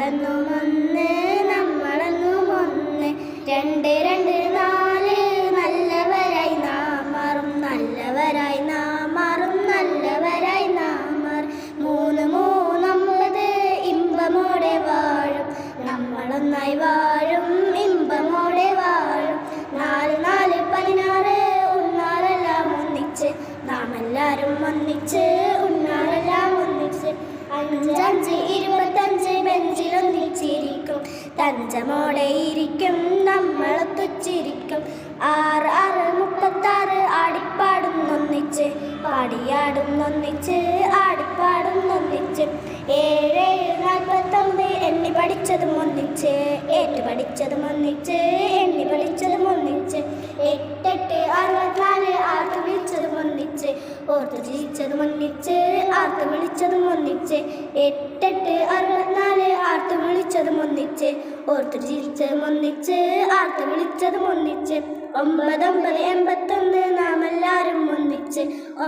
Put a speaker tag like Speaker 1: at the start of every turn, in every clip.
Speaker 1: നമ്മളെന്നും ഒന്ന് നമ്മളെന്നും ഒന്ന് രണ്ട് രണ്ട് നാല്. നല്ലവരായി നാം മാറും നല്ലവരായി നാം മാറും നല്ലവരായി നാം മാറും. മൂന്ന് മൂന്നൊമ്പത് ഇമ്പമോടെ വാഴും. നമ്മളൊന്നായി വാഴും ഇമ്പമോടെ വാഴും. നാല് നാല് പതിനാറ്. ഉണ്ണാറെല്ലാം ഒന്നിച്ച് നാം എല്ലാവരും ഒന്നിച്ച് ഉണ്ണാറെല്ലാം ഒന്നിച്ച്. അഞ്ചഞ്ച് തഞ്ചമോടെ ഇരിക്കും നമ്മൾ നമ്മളൊത്തുച്ചിരിക്കും ആറ് ആറ് മുപ്പത്താറ് ആടിപ്പാടുന്നൊന്നിച്ച് പാടിയാടുന്നൊന്നിച്ച് ആടിപ്പാടുന്നൊന്നിച്ച് ഏഴ് നാൽപ്പത്തൊമ്പത് എണ്ണി പഠിച്ചതും ഒന്നിച്ച്. ഏറ്റു പഠിച്ചതും ഒന്നിച്ച് എണ്ണി പഠിച്ചതും ഒന്നിച്ച്. എട്ടെട്ട് അറുപത്തിനാല് ആർത്ത് വിളിച്ചതും ഒന്നിച്ച്. ഓർത്ത് ചിരിച്ചതും ഒന്നിച്ച് ആർത്ത് വിളിച്ചതും ഒന്നിച്ച്. എട്ടെട്ട് അറുപത്തിനാല് ആർത്ത് വിളിച്ചതും ഒന്നിച്ച് ഓർത്ത് ചിരിച്ചതും ഒന്നിച്ച് ആർത്ത് വിളിച്ചതും ഒന്നിച്ച് ഒമ്പതൊമ്പത് എൺപത്തൊന്ന് നാം എല്ലാവരും ഒന്നിച്ച്.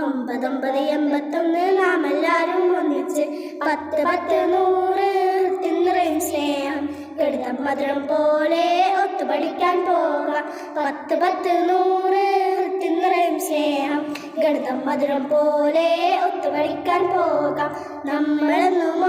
Speaker 1: ഒമ്പതൊമ്പത് എൺപത്തൊന്ന് നാം എല്ലാവരും ഒന്നിച്ച്. പത്ത് പത്ത് നൂറ് തിന്നറയും സ്നേഹം. കെടുത്ത മധുരം പോലെ ഒത്തു പഠിക്കാൻ പോകാം പത്ത് പത്ത് നൂറ് തിന്നറയും സ്നേഹം. ഗണിതം മധുരം പോലെ ഒത്തു പഠിക്കാൻ പോകാം. നമ്മളെന്നും